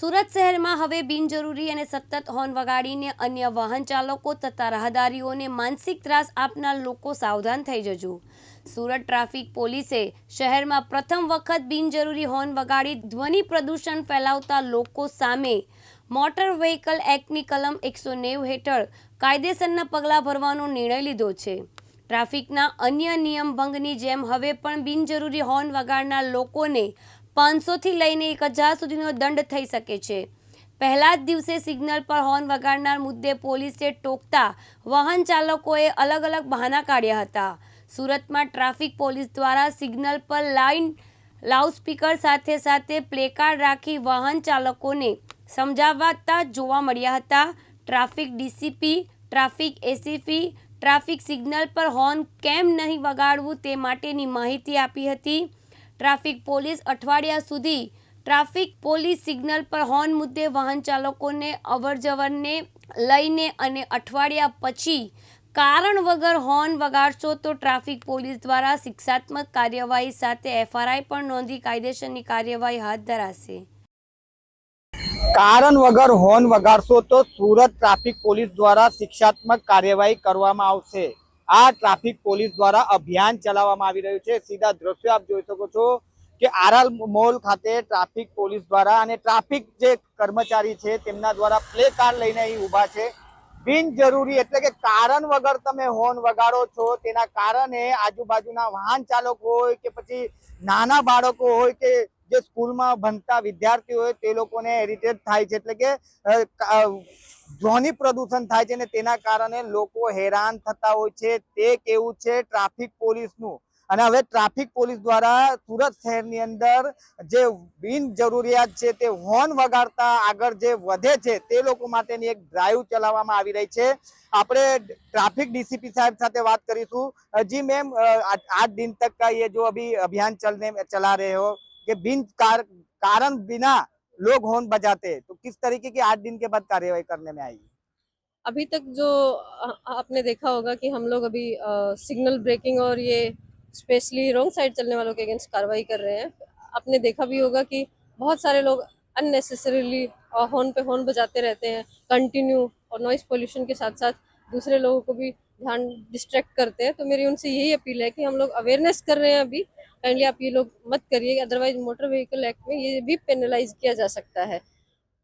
સુરત શહેરમાં હવે બિનજરૂરી અને સતત હોર્ન વગાડીને અન્ય વાહન ચાલકો તથા રાહદારીઓને માનસિક ત્રાસ આપનાર લોકો સાવધાન થઈ જજો. સુરત ટ્રાફિક પોલીસે શહેરમાં પ્રથમ વખત બિનજરૂરી હોર્ન વગાડી ધ્વનિ પ્રદૂષણ ફેલાવતા લોકો સામે મોટર વ્હીકલ એક્ટની કલમ એકસો નેવું હેઠળ કાયદેસરના પગલાં ભરવાનો નિર્ણય લીધો છે. ટ્રાફિકના અન્ય નિયમ ભંગની જેમ હવે પણ બિનજરૂરી હોર્ન વગાડનાર લોકોને પાંચસોથી લઈને એક હજાર સુધીનો દંડ થઈ શકે છે. પહેલા જ દિવસે સિગ્નલ પર હોર્ન વગાડનાર મુદ્દે પોલીસે ટોકતા વાહન ચાલકોએ અલગ અલગ બહાના કાઢ્યા હતા. સુરતમાં ટ્રાફિક પોલીસ દ્વારા સિગ્નલ પર લાઇન લાઉડસ્પીકર સાથે સાથે પ્લેકાર્ડ રાખી વાહન ચાલકોને સમજાવતા જોવા મળ્યા હતા. Traffic DCP, traffic ACP, traffic signal પર હોર્ન કેમ નહીં વગાડવું તે માટેની માહિતી આપી હતી. ટ્રાફિક પોલીસ અઠવાડિયા સુધી ટ્રાફિક પોલીસ સિગ્નલ પર હોર્ન મુદ્દે વાહન ચાલકોને અવરજવરને લઈને અને અઠવાડિયા પછી કારણ વગર હોર્ન વગાડશો તો ટ્રાફિક પોલીસ દ્વારા શિક્ષાત્મક કાર્યવાહી સાથે એફઆરઆઈ પણ નોંધી કાયદેસરની કાર્યવાહી હાથ ધરાશે. કારણ વગર હોર્ન વગાડશો તો સુરત ટ્રાફિક પોલીસ દ્વારા શિક્ષાત્મક કાર્યવાહી કરવામાં આવશે. આ ટ્રાફિક પોલીસ દ્વારા અભિયાન ચલાવવામાં આવી રહ્યું છે. સીધા દ્રશ્યો આપ જોઈ શકો છો કે આરએલ મોલ ખાતે ટ્રાફિક પોલીસ દ્વારા અને ટ્રાફિક જે કર્મચારી છે તેમના દ્વારા પ્લે કાર્ડ લઈને અહીં ઊભા છે. બિનજરૂરી એટલે કે કારણ વગર તમે હોર્ન વગાડો છો, તેના કારણે આજુબાજુના વાહન ચાલકો હોય કે પછી નાના બાળકો હોય કે જે સ્કૂલમાં ભણતા વિદ્યાર્થીઓ હોય તે લોકોને ઇરિટેટ થાય છે. એટલે કે ધ્વનિ પ્રદૂષણ થાય છે અને તેના કારણે લોકો હેરાન થતા હોય છે. તે કેવું છે? ટ્રાફિક પોલીસનું. અને હવે ટ્રાફિક પોલીસ દ્વારા સુરત શહેરની અંદર જે બિનજરૂરિયાત છે તે હોર્ન વગાડતા આગળ જે વધે છે તે લોકો માટેની એક ડ્રાઈવ ચલાવવામાં આવી રહી છે. આપણે ટ્રાફિક ડીસીપી સાહેબ સાથે વાત કરીશું. જી મેમ આઠ દિન તક કા યે જો અભી અભિયાન ચલને ચલા રહે હો કે બિન કારણ વિના लोग होर्न बजाते तो किस तरीके की आठ दिन के बाद कार्यवाही करने में आएगी? अभी तक जो आपने देखा होगा कि हम लोग अभी सिग्नल ब्रेकिंग और ये स्पेशली रॉन्ग साइड चलने वालों के अगेंस्ट कार्रवाई कर रहे हैं। आपने देखा भी होगा कि बहुत सारे लोग अननेसेसरीली हॉर्न पे हॉर्न बजाते रहते हैं कंटिन्यू और नॉइस पोल्यूशन के साथ साथ दूसरे लोगों को भी ध्यान डिस्ट्रैक्ट करते हैं तो मेरी उनसे यही अपील है कि हम लोग अवेयरनेस कर रहे हैं अभी। काइंडली आप ये लोग मत करिए अदरवाइज़ मोटर व्हीकल एक्ट में ये भी पेनलाइज किया जा सकता है।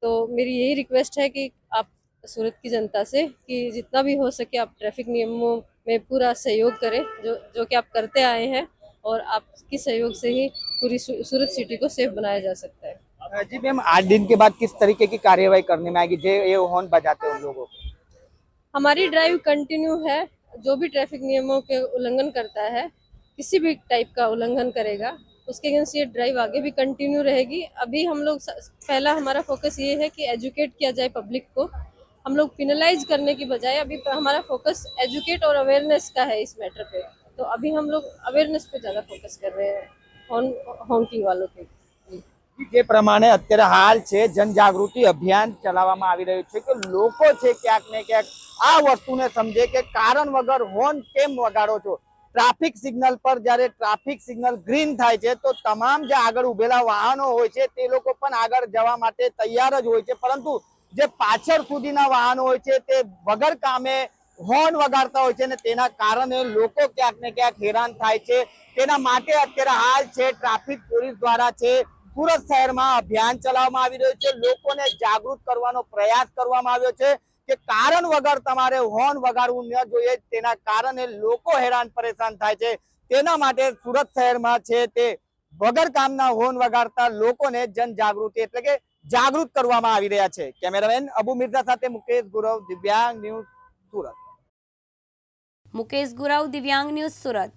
तो मेरी यही रिक्वेस्ट है कि आप सूरत की जनता से कि जितना भी हो सके आप ट्रैफ़िक नियमों में पूरा सहयोग करें, जो जो कि आप करते आए हैं और आपकी सहयोग से ही पूरी सूरत सिटी को सेफ़ बनाया जा सकता है। जी मैम, आठ दिन के बाद किस तरीके की कार्यवाही करने में आएगी? जो ये हॉर्न बजाते हैं लोगों को। हमारी ड्राइव कंटिन्यू है, जो भी ट्रैफ़िक नियमों के उल्लंघन करता है, किसी भी टाइप का उल्लंघन करेगा, उसके अगेंस्ट ये ड्राइव आगे भी कंटिन्यू रहेगी। अभी हम लोग पहला हमारा फोकस ये है कि एजुकेट किया जाए पब्लिक को। हम लोग पिनलाइज करने की बजाय अभी हमारा फोकस एजुकेट और अवेयरनेस का है इस मैटर पे। तो अभी हम लोग अवेयरनेस पे ज़्यादा फोकस कर रहे हैं हॉन्किंग वालों के। જે પ્રમાણે અત્યારે હાલ છે જનજાગૃતિ અભિયાન ચલાવવામાં આવી રહ્યું છે કે લોકો છે ક્યાંક ને ક્યાંક આ વસ્તુને સમજે કે કારણ વગર હોર્ન કેમ વગાડો છો? ટ્રાફિક સિગ્નલ પર જ્યારે ટ્રાફિક સિગ્નલ ગ્રીન થાય છે, તો તમામ જે આગળ ઉભેલા વાહનો હોય છે, તે લોકો પણ આગળ જવા માટે તૈયાર જ હોય છે. પરંતુ જે પાછળ સુધીના વાહનો હોય છે, તે વગર કામે હોર્ન વગાડતા હોય છે અને તેના કારણે લોકો ક્યાંક ને ક્યાંક હેરાન થાય છે. તેના માટે અત્યારે હાલ છે ટ્રાફિક પોલીસ દ્વારા છે સુરત શહેરમાં અભિયાન ચલાવવામાં આવી રહ્યું છે. લોકોને જાગૃત કરવાનો પ્રયાસ કરવામાં આવ્યો છે કે કારણ વગર તમારે હોર્ન વગાડવું ન જોઈએ. તેના કારણે લોકો હેરાન પરેશાન થાય છે. તેના માટે સુરત શહેરમાં છે તે વગર કામના હોર્ન વગાડતા લોકોને જનજાગૃતિ એટલે કે જાગૃત કરવામાં આવી રહ્યા છે. કેમેરામેન અબુ મિર્ઝા સાથે મુકેશ ગુરવ, દિવ્યાંગ ન્યૂઝ સુરત. મુકેશ ગુરાવ, દિવ્યાંગ ન્યૂઝ સુરત.